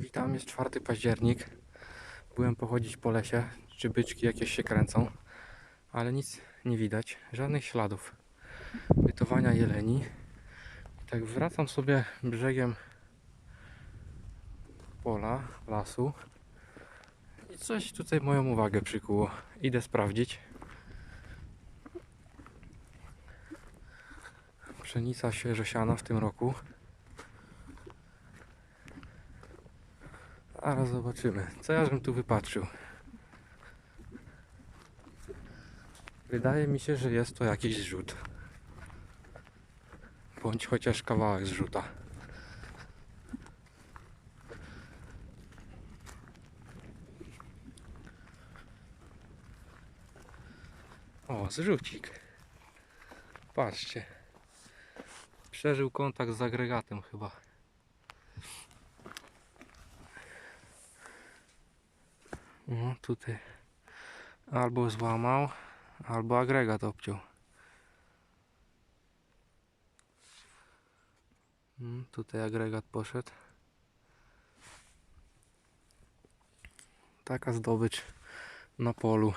Witam, jest 4 październik. Byłem pochodzić po lesie, czy byczki jakieś się kręcą, ale nic nie widać, żadnych śladów bytowania jeleni. Tak wracam sobie brzegiem pola, lasu i coś tutaj moją uwagę przykuło. Idę sprawdzić. Pszenica świeżo siana w tym roku. Zaraz zobaczymy, co ja tu wypatrzył. Wydaje mi się, że jest to jakiś zrzut. Bądź chociaż kawałek zrzuta. O, zrzucik. Patrzcie. Przeżył kontakt z agregatem chyba. No tutaj albo złamał, albo agregat obciął. Mm, Tutaj agregat poszedł. Taka zdobycz na polu.